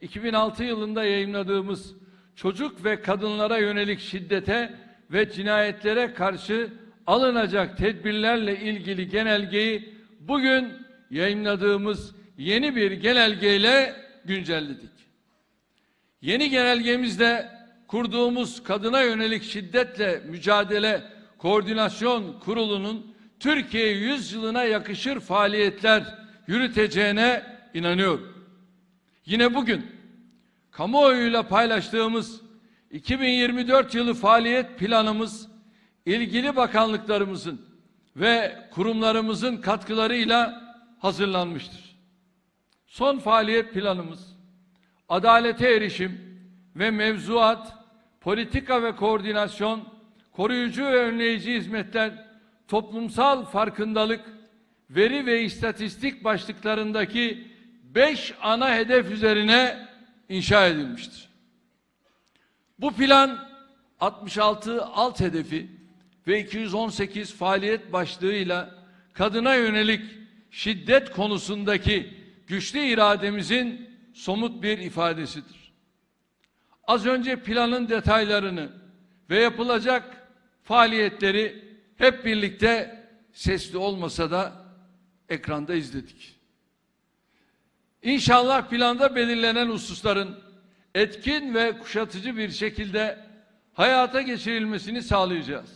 2006 yılında yayınladığımız çocuk ve kadınlara yönelik şiddete ve cinayetlere karşı alınacak tedbirlerle ilgili genelgeyi bugün yayınladığımız yeni bir genelgeyle güncelledik. Yeni genelgemizde kurduğumuz kadına yönelik şiddetle mücadele koordinasyon kurulunun Türkiye yüzyılına yakışır faaliyetler yürüteceğine inanıyorum. Yine bugün kamuoyuyla paylaştığımız 2024 yılı faaliyet planımız ilgili bakanlıklarımızın ve kurumlarımızın katkılarıyla hazırlanmıştır. Son faaliyet planımız adalete erişim ve mevzuat, politika ve koordinasyon, koruyucu ve önleyici hizmetler, toplumsal farkındalık, veri ve istatistik başlıklarındaki beş ana hedef üzerine inşa edilmiştir. Bu plan 66 alt hedefi ve 218 faaliyet başlığıyla kadına yönelik şiddet konusundaki güçlü irademizin somut bir ifadesidir. Az önce planın detaylarını ve yapılacak faaliyetleri hep birlikte sesli olmasa da ekranda izledik. İnşallah planda belirlenen hususların etkin ve kuşatıcı bir şekilde hayata geçirilmesini sağlayacağız.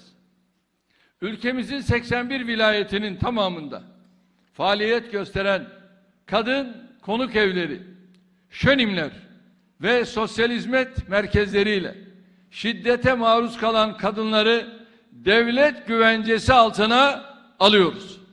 Ülkemizin 81 vilayetinin tamamında faaliyet gösteren kadın konuk evleri, şönimler ve sosyal hizmet merkezleriyle şiddete maruz kalan kadınları devlet güvencesi altına alıyoruz.